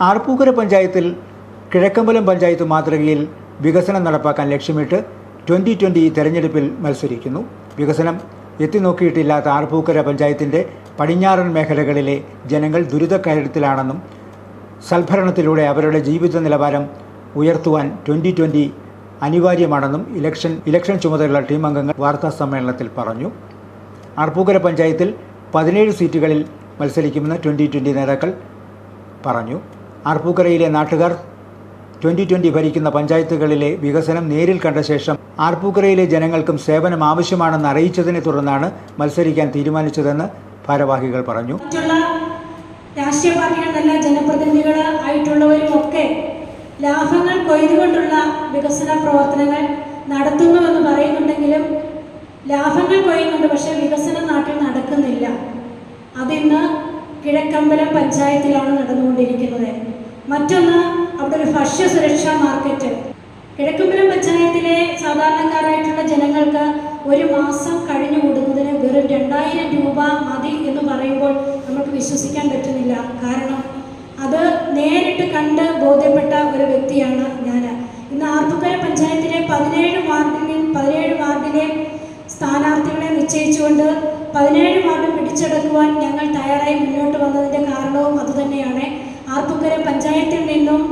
ആർപ്പൂക്കര പഞ്ചായത്തിൽ കിഴക്കമ്പലം പഞ്ചായത്ത് മാതൃകയിൽ വികസനം നടപ്പാക്കാൻ ലക്ഷ്യമിട്ട് ട്വന്റി ട്വന്റി തെരഞ്ഞെടുപ്പിൽ മത്സരിക്കുന്നു. വികസനം എത്തിനോക്കിയിട്ടില്ലാത്ത ആർപ്പൂക്കര പഞ്ചായത്തിന്റെ പടിഞ്ഞാറൻ മേഖലകളിലെ ജനങ്ങൾ ദുരിതക്കയറ്റത്തിലാണെന്നും സൽഭരണത്തിലൂടെ അവരുടെ ജീവിത നിലവാരം ഉയർത്തുവാൻ ട്വന്റി ട്വന്റി അനിവാര്യമാണെന്നും ഇലക്ഷൻ ഇലക്ഷൻ ചുമതലയുള്ള ടീം അംഗങ്ങൾ വാർത്താ സമ്മേളനത്തിൽ പറഞ്ഞു. ആർപ്പൂക്കര പഞ്ചായത്തിൽ പതിനേഴ് സീറ്റുകളിൽ മത്സരിക്കുമെന്ന് ട്വന്റി ട്വന്റി നേതാക്കൾ പറഞ്ഞു. ആർപ്പൂക്കരയിലെ നാട്ടുകാർ ട്വന്റി ട്വന്റി ഭരിക്കുന്ന പഞ്ചായത്തുകളിലെ വികസനം നേരിൽ കണ്ട ശേഷം ആർപ്പൂക്കരയിലെ ജനങ്ങൾക്കും സേവനം ആവശ്യമാണെന്ന് അറിയിച്ചതിനെ തുടർന്നാണ് മത്സരിക്കാൻ തീരുമാനിച്ചതെന്ന് ഭാരവാഹികൾ പറഞ്ഞു. രാഷ്ട്രീയ പാർട്ടികൾ നല്ല ജനപ്രതിനിധികൾ ആയിട്ടുള്ളവരും ഒക്കെ ലാഭങ്ങൾ കൊയ്തുകൊണ്ടുള്ള വികസന പ്രവർത്തനങ്ങൾ നടത്തുന്നുവെന്ന് പറയുന്നുണ്ടെങ്കിലും ലാഭങ്ങൾ കൊയ്യുന്നുണ്ട് പക്ഷേ വികസനം നാട്ടിൽ നടക്കുന്നില്ല. അതിന്ന് കിഴക്കമ്പലം പഞ്ചായത്തിലാണ് നടന്നുകൊണ്ടിരിക്കുന്നത്. മറ്റൊന്ന് അവിടെ ഒരു ഭക്ഷ്യ സുരക്ഷാ മാർക്കറ്റ്. കിഴക്കുമ്പലം പഞ്ചായത്തിലെ സാധാരണക്കാരായിട്ടുള്ള ജനങ്ങൾക്ക് ഒരു മാസം കഴിഞ്ഞു കൂടുന്നതിന് വെറും രണ്ടായിരം രൂപ മതി എന്ന് പറയുമ്പോൾ നമുക്ക് വിശ്വസിക്കാൻ പറ്റുന്നില്ല. കാരണം അത് നേരിട്ട് കണ്ട് ബോധ്യപ്പെട്ട ഒരു വ്യക്തിയാണ് ഞാൻ. ഇന്ന് ആർപ്പുക്കര പഞ്ചായത്തിലെ പതിനേഴ് വാർഡിനെ പതിനേഴ് വാർഡിലെ സ്ഥാനാർത്ഥികളെ നിശ്ചയിച്ചുകൊണ്ട് പതിനേഴ് വാർഡ് പിടിച്ചെടുക്കുവാൻ ഞങ്ങൾ തയ്യാറായി മുന്നോട്ട് വന്നതിന്റെ കാരണവും അതുതന്നെയാണ് ആർപ്പുക്കര പഞ്ചായത്തിൽ നിന്നും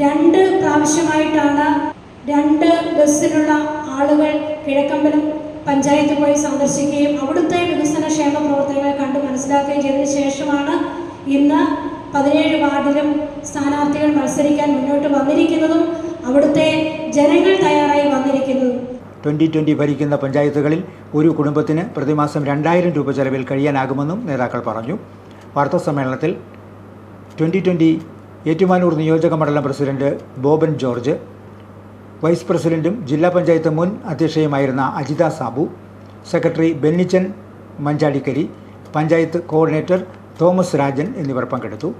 രണ്ട് പ്രാവശ്യമായിട്ടാണ് രണ്ട് ബസ്സിലുള്ള ആളുകൾ കിഴക്കമ്പലം പഞ്ചായത്ത് പോയി സന്ദർശിക്കുകയും അവിടുത്തെ വികസന ക്ഷേമ പ്രവർത്തനങ്ങൾ കണ്ട് മനസ്സിലാക്കുകയും ചെയ്തതിനു ശേഷമാണ് ഇന്ന് പതിനേഴ് വാർഡിലും സ്ഥാനാർത്ഥികൾ മത്സരിക്കാൻ മുന്നോട്ട് വന്നിരിക്കുന്നതും അവിടുത്തെ ജനങ്ങൾ തയ്യാറായി വന്നിരിക്കുന്നതും. ട്വന്റി ട്വന്റി ഭരിക്കുന്ന പഞ്ചായത്തുകളിൽ ഒരു കുടുംബത്തിന് പ്രതിമാസം രണ്ടായിരം രൂപ ചെലവിൽ കഴിയാനാകുമെന്നും നേതാക്കൾ പറഞ്ഞു. വാർത്താ സമ്മേളനത്തിൽ ട്വന്റി ട്വന്റി ഏറ്റുമാനൂർ നിയോജക മണ്ഡലം പ്രസിഡന്റ് ബോബൻ ജോർജ് വൈസ് പ്രസിഡന്റും ജില്ലാ പഞ്ചായത്ത് മുൻ അധ്യക്ഷയുമായിരുന്ന അജിത സാബു സെക്രട്ടറി ബെന്നിച്ചൻ മഞ്ചാടിക്കരി പഞ്ചായത്ത് കോർഡിനേറ്റർ തോമസ് രാജൻ എന്നിവർ പങ്കെടുത്തു.